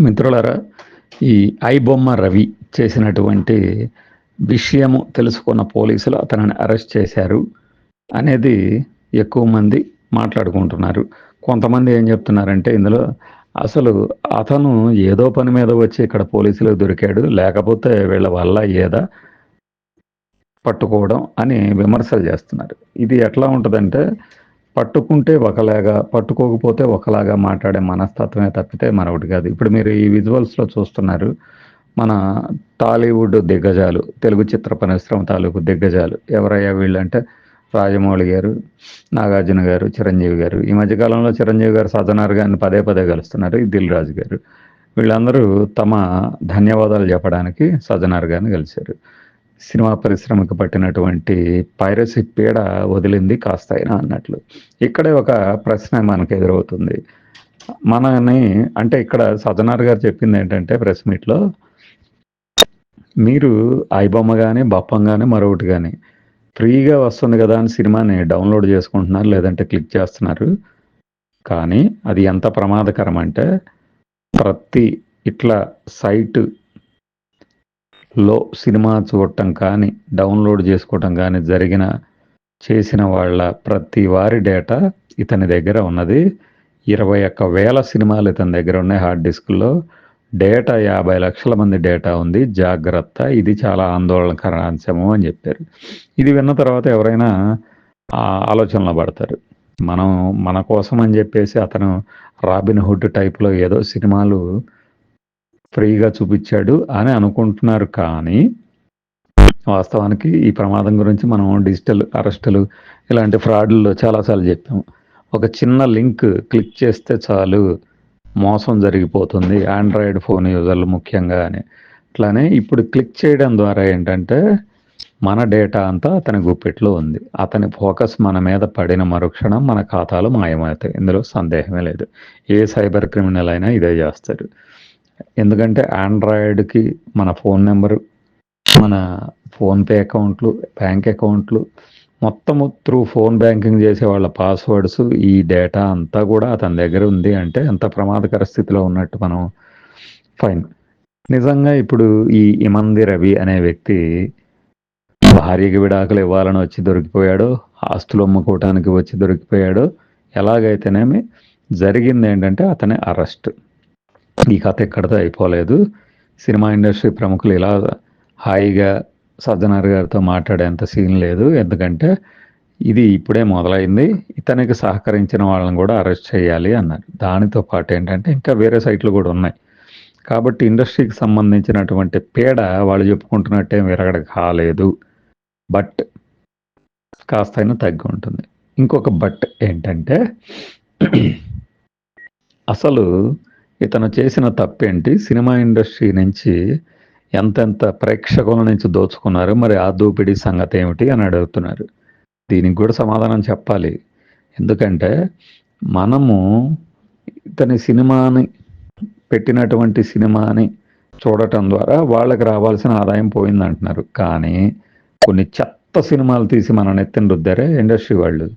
మిత్రులారా ఈ ఐబొమ్మ రవి చేసినటువంటి విషయము తెలుసుకున్న పోలీసులు అతనిని అరెస్ట్ చేశారు అనేది ఎక్కువ మంది మాట్లాడుకుంటున్నారు. కొంతమంది ఏం చెప్తున్నారంటే ఇందులో అసలు అతను ఏదో పని మీద వచ్చి ఇక్కడ పోలీసులకు దొరికాడు లేకపోతే వీళ్ళ వల్ల ఏదా పట్టుకోవడం అని విమర్శలు చేస్తున్నారు. ఇది ఎట్లా ఉంటుందంటే పట్టుకుంటే ఒకలాగా పట్టుకోకపోతే ఒకలాగా మాట్లాడే మనస్తత్వమే తప్పితే మరొకటి కాదు. ఇప్పుడు మీరు ఈ విజువల్స్లో చూస్తున్నారు మన టాలీవుడ్ దిగ్గజాలు తెలుగు చిత్ర పరిశ్రమ తాలూకు దిగ్గజాలు ఎవరయ్యా వీళ్ళంటే? రాజమౌళి గారు నాగార్జున గారు చిరంజీవి గారు. ఈ మధ్యకాలంలో చిరంజీవి గారు సజనార్ గారిని పదే పదే కలుస్తున్నారు దిల్ రాజు గారు. వీళ్ళందరూ తమ ధన్యవాదాలు చెప్పడానికి సజనార్ గారిని కలిశారు. సినిమా పరిశ్రమకు పట్టినటువంటి పైరసీ పీడ వదిలింది కాస్త అయినా అన్నట్లు. ఇక్కడే ఒక ప్రశ్న మనకు ఎదురవుతుంది. మనని అంటే ఇక్కడ సజనార్ గారు చెప్పింది ఏంటంటే ప్రెస్ మీట్లో మీరు ఐబొమ్మ కానీ బప్పం కానీ మరొకటి కానీ ఫ్రీగా వస్తుంది కదా అని సినిమాని డౌన్లోడ్ చేసుకుంటున్నారు లేదంటే క్లిక్ చేస్తున్నారు. కానీ అది ఎంత ప్రమాదకరం అంటే ప్రతి ఇట్లా సైట్ లో సినిమా చూడటం కానీ డౌన్లోడ్ చేసుకోవటం కానీ జరిగిన చేసిన వాళ్ళ ప్రతి వారి డేటా ఇతని దగ్గర ఉన్నది. ఇరవై ఒక్క వేల సినిమాలు ఇతని దగ్గర ఉన్నాయి హార్డ్ డిస్క్లో. డేటా యాభై లక్షల మంది డేటా ఉంది. జాగ్రత్త ఇది చాలా ఆందోళనకర అంశము అని చెప్పారు. ఇది విన్న తర్వాత ఎవరైనా ఆలోచనలో పడతారు. మనం మన కోసం అని చెప్పేసి అతను రాబిన్ హుడ్ టైప్లో ఏదో సినిమాలు ఫ్రీగా చూపించాడు అని అనుకుంటున్నారు కానీ వాస్తవానికి ఈ ప్రమాదం గురించి మనం డిజిటల్ అరెస్టులు ఇలాంటి ఫ్రాడ్లలో చాలాసార్లు చెప్పాము. ఒక చిన్న లింక్ క్లిక్ చేస్తే చాలు మోసం జరిగిపోతుంది. ఆండ్రాయిడ్ ఫోన్ యూజర్లు ముఖ్యంగా అని అట్లానే ఇప్పుడు క్లిక్ చేయడం ద్వారా ఏంటంటే మన డేటా అంతా అతని గుప్పెట్లో ఉంది. అతని ఫోకస్ మన మీద పడిన మరుక్షణం మన ఖాతాలు మాయమవుతాయి. ఇందులో సందేహమే లేదు. ఏ సైబర్ క్రిమినల్ అయినా ఇదే చేస్తారు. ఎందుకంటే ఆండ్రాయిడ్కి మన ఫోన్ నెంబరు మన ఫోన్పే అకౌంట్లు బ్యాంక్ అకౌంట్లు మొత్తము త్రూ ఫోన్ బ్యాంకింగ్ చేసే వాళ్ళ పాస్వర్డ్స్ ఈ డేటా అంతా కూడా అతని దగ్గర ఉంది అంటే ఎంత ప్రమాదకర స్థితిలో ఉన్నట్టు మనం ఫైన్. నిజంగా ఇప్పుడు ఈ ఇమంది రవి అనే వ్యక్తి భార్యకి విడాకులు ఇవ్వాలని వచ్చి దొరికిపోయాడు ఆస్తులు అమ్ముకోవటానికి వచ్చి దొరికిపోయాడు. ఎలాగైతేనేమి జరిగింది ఏంటంటే అతని అరెస్ట్. ఈ కథ ఎక్కడితో అయిపోలేదు. సినిమా ఇండస్ట్రీ ప్రముఖులు ఇలా హాయిగా సజ్జనార్ గారితో మాట్లాడేంత సీన్ లేదు. ఎందుకంటే ఇది ఇప్పుడే మొదలైంది. ఇతనికి సహకరించిన వాళ్ళని కూడా అరెస్ట్ చేయాలి అన్నారు. దానితో పాటు ఏంటంటే ఇంకా వేరే సైట్లు కూడా ఉన్నాయి. కాబట్టి ఇండస్ట్రీకి సంబంధించినటువంటి పీడ వాళ్ళు చెప్పుకుంటున్నట్టే విరగడ కాలేదు. బట్ కాస్తైనా తగ్గి ఉంటుంది. ఇంకొక బట్ ఏంటంటే అసలు ఇతను చేసిన తప్పేంటి? సినిమా ఇండస్ట్రీ నుంచి ఎంతెంత ప్రేక్షకుల నుంచి దోచుకున్నారు? మరి ఆ దోపిడీ సంగతి ఏమిటి అని అడుగుతున్నారు. దీనికి కూడా సమాధానం చెప్పాలి. ఎందుకంటే మనము ఇతని సినిమాని పెట్టినటువంటి సినిమాని చూడటం ద్వారా వాళ్ళకి రావాల్సిన ఆదాయం పోయింది అంటున్నారు కానీ కొన్ని చెత్త సినిమాలు తీసి మన నెత్తిన రుద్దారే ఇండస్ట్రీ వాళ్ళు.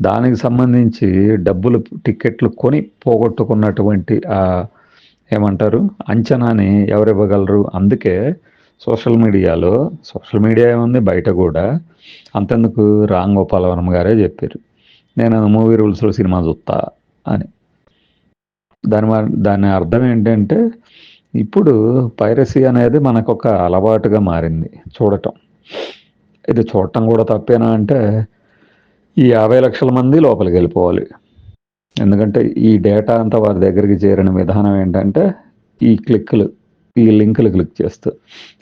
దానికి సంబంధించి డబ్బులు టికెట్లు కొని పోగొట్టుకున్నటువంటి ఆ ఏమంటారు అంచనాని ఎవరు ఇవ్వగలరు అందుకే సోషల్ మీడియాలో సోషల్ మీడియా ఏముంది బయట కూడా అంతెందుకు రామ్ గోపాలవరం గారే చెప్పారు. నేను మూవీ రూల్స్లో సినిమా చూస్తా అని. దాని దాని అర్థం ఏంటంటే ఇప్పుడు పైరసీ అనేది మనకు ఒక అలవాటుగా మారింది చూడటం. ఇది చూడటం కూడా తప్పేనా అంటే ఈ యాభై లక్షల మంది లోపలికి వెళ్ళిపోవాలి. ఎందుకంటే ఈ డేటా అంతా వారి దగ్గరికి చేరిన విధానం ఏంటంటే ఈ క్లిక్లు ఈ లింకులు క్లిక్ చేస్తూ.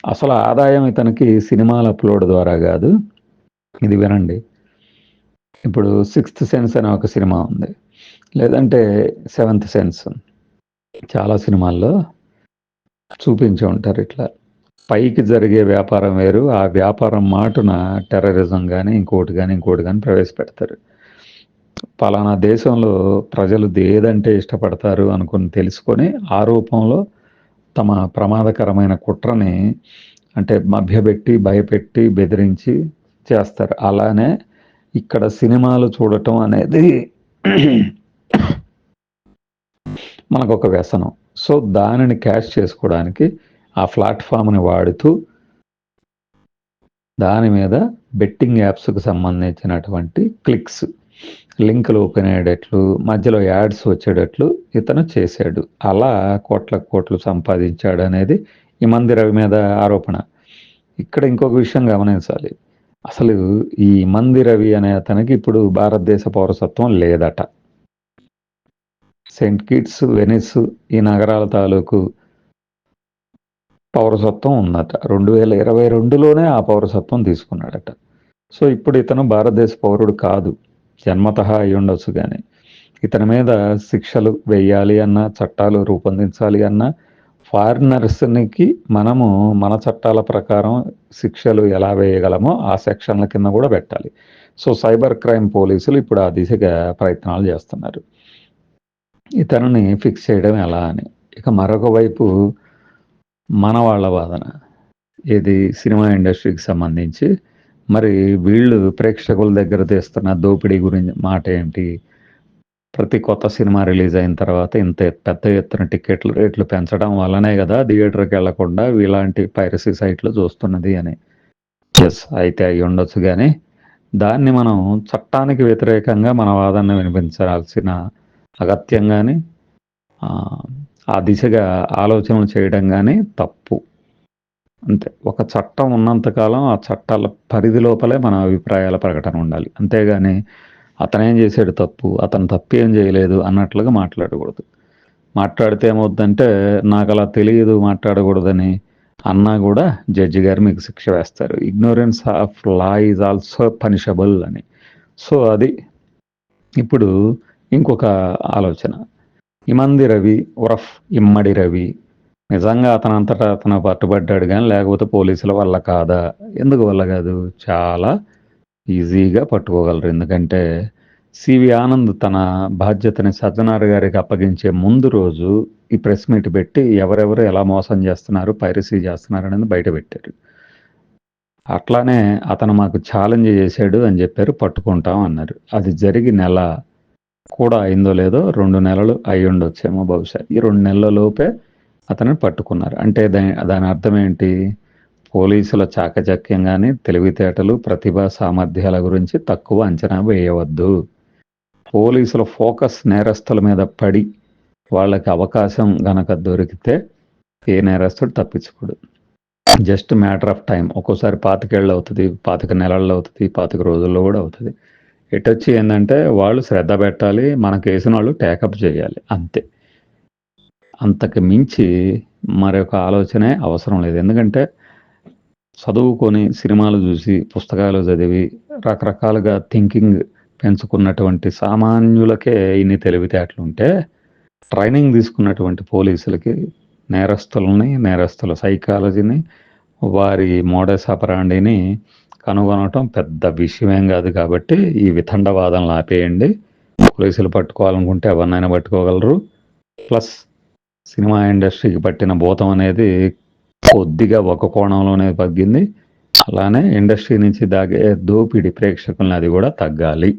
అసలు ఆదాయం ఇతనికి సినిమాల అప్లోడ్ ద్వారా కాదు. ఇది వినండి. ఇప్పుడు సిక్స్త్ సెన్స్ అనే ఒక సినిమా ఉంది. లేదంటే సెవెంత్ సెన్స్. చాలా సినిమాల్లో చూపించి ఉంటారు ఇట్లా. పైకి జరిగే వ్యాపారం వేరు. ఆ వ్యాపారం మాటున టెర్రరిజం కానీ ఇంకోటి కానీ ఇంకోటి కానీ ప్రవేశపెడతారు. పలానా దేశంలో ప్రజలు ఏదంటే ఇష్టపడతారు అనుకుని తెలుసుకొని ఆ రూపంలో తమ ప్రమాదకరమైన కుట్రని అంటే మభ్యపెట్టి భయపెట్టి బెదిరించి చేస్తారు. అలానే ఇక్కడ సినిమాలు చూడటం అనేది మనకు ఒక వ్యసనం. సో దానిని క్యాష్ చేసుకోవడానికి ఆ ప్లాట్ఫామ్ని వాడుతూ దాని మీద బెట్టింగ్ యాప్స్కి సంబంధించినటువంటి క్లిక్స్ లింకులు ఓపెన్ అయ్యేటట్లు మధ్యలో యాడ్స్ వచ్చేటట్లు ఇతను చేశాడు. అలా కోట్ల కోట్లు సంపాదించాడు అనేది ఈ మంది రవి మీద ఆరోపణ. ఇక్కడ ఇంకొక విషయం గమనించాలి. అసలు ఈ మంది రవి అనే అతనికి ఇప్పుడు భారతదేశ పౌరసత్వం లేదట. సెయింట్ కిట్స్ వెనిస్ ఈ నగరాల తాలూకు పౌరసత్వం ఉందట. రెండు వేల ఇరవై రెండులోనే ఆ పౌరసత్వం తీసుకున్నాడట. సో ఇప్పుడు ఇతను భారతదేశ పౌరుడు కాదు. జన్మత అయి ఉండొచ్చు కానీ ఇతని మీద శిక్షలు వేయాలి అన్నా చట్టాలు రూపొందించాలి అన్నా ఫారినర్స్కి మనము మన చట్టాల ప్రకారం శిక్షలు ఎలా వేయగలమో ఆ సెక్షన్ల కింద కూడా పెట్టాలి. సో సైబర్ క్రైమ్ పోలీసులు ఇప్పుడు ఆ దిశగా ప్రయత్నాలు చేస్తున్నారు. ఇతనిని ఫిక్స్ చేయడం ఎలా అని. ఇక మరొక వైపు మన వాళ్ళ వాదన. ఇది సినిమా ఇండస్ట్రీకి సంబంధించి. మరి వీళ్ళు ప్రేక్షకుల దగ్గర తీస్తున్న దోపిడీ గురించి మాట ఏంటి? ప్రతి కొత్త సినిమా రిలీజ్ అయిన తర్వాత ఇంత పెద్ద ఎత్తున టికెట్లు రేట్లు పెంచడం వల్లనే కదా థియేటర్కి వెళ్ళకుండా ఇలాంటి పైరసీ సైట్లు చూస్తున్నది అని. ఎస్ అయితే అయి ఉండొచ్చు కానీ దాన్ని మనం చట్టానికి వ్యతిరేకంగా మన వాదన వినిపించాల్సిన అగత్యం కానీ ఆ దిశగా ఆలోచనలు చేయడం కానీ తప్పు. అంతే. ఒక చట్టం ఉన్నంతకాలం ఆ చట్టాల పరిధి లోపలే మన అభిప్రాయాల ప్రకటన ఉండాలి. అంతేగాని అతనేం చేశాడు తప్పు అతను తప్పు ఏం చేయలేదు అన్నట్లుగా మాట్లాడకూడదు. మాట్లాడితే ఏమవుద్దంటే నాకు అలా తెలియదు మాట్లాడకూడదని అన్నా కూడా జడ్జి గారు మీకు శిక్ష వేస్తారు. Ignorance of law is also punishable అని. సో అది ఇప్పుడు ఇంకొక ఆలోచన. ఇమంది రవి ఉరఫ్ ఇమ్మడి రవి. నిజంగా అతనంతటా అతను పట్టుబడ్డాడు కానీ లేకపోతే పోలీసుల వల్ల కాదా? ఎందుకు వల్ల కాదు? చాలా ఈజీగా పట్టుకోగలరు. ఎందుకంటే సివి ఆనంద్ తన బాధ్యతని సజ్జనార్ గారికి అప్పగించే ముందు రోజు ఈ ప్రెస్ మీట్ పెట్టి ఎవరెవరు ఎలా మోసం చేస్తున్నారు పైరసీ చేస్తున్నారు అనేది బయట పెట్టారు. అట్లానే అతను మాకు ఛాలెంజ్ చేశాడు అని చెప్పారు పట్టుకుంటాం అన్నారు. అది జరిగి నెల కూడా అయిందో లేదో రెండు నెలలు అయి ఉండొచ్చేమో బహుశా. ఈ రెండు నెలల లోపే అతను పట్టుకున్నారు. అంటే దాని దాని అర్థం ఏంటి? పోలీసుల చాకచక్యం కానీ తెలివితేటలు ప్రతిభా సామర్థ్యాల గురించి తక్కువ అంచనా వేయవద్దు. పోలీసుల ఫోకస్ నేరస్తుల మీద పడి వాళ్ళకి అవకాశం గనక దొరికితే ఏ నేరస్తుడు తప్పించుకోడు. Just matter of time. ఒక్కోసారి పాతికేళ్ళు అవుతుంది పాతిక నెలల్లో అవుతుంది పాతిక రోజుల్లో కూడా అవుతుంది. ఎటొచ్చి ఏంటంటే వాళ్ళు శ్రద్ధ పెట్టాలి మన కేసును వాళ్ళు టేకప్ చేయాలి అంతే. అంతకు మించి మరొక ఆలోచనే అవసరం లేదు. ఎందుకంటే చదువుకొని సినిమాలు చూసి పుస్తకాలు చదివి రకరకాలుగా థింకింగ్ పెంచుకున్నటువంటి సామాన్యులకే ఇన్ని తెలివితేటలు ఉంటే ట్రైనింగ్ తీసుకున్నటువంటి పోలీసులకి నేరస్తులని నేరస్తుల సైకాలజీని వారి మోడస్ అపరాండిని కనుగొనటం పెద్ద విషయమేం కాదు కాబట్టి ఈ వితండవాదనలు ఆపేయండి పోలీసులు పట్టుకోవాలనుకుంటే ఎవరినైనా పట్టుకోగలరు. ప్లస్ సినిమా ఇండస్ట్రీకి పట్టిన భూతం అనేది కొద్దిగా ఒక కోణంలోనే తగ్గింది. అలానే ఇండస్ట్రీ నుంచి దాగే దోపిడి ప్రేక్షకులను అది కూడా తగ్గాలి.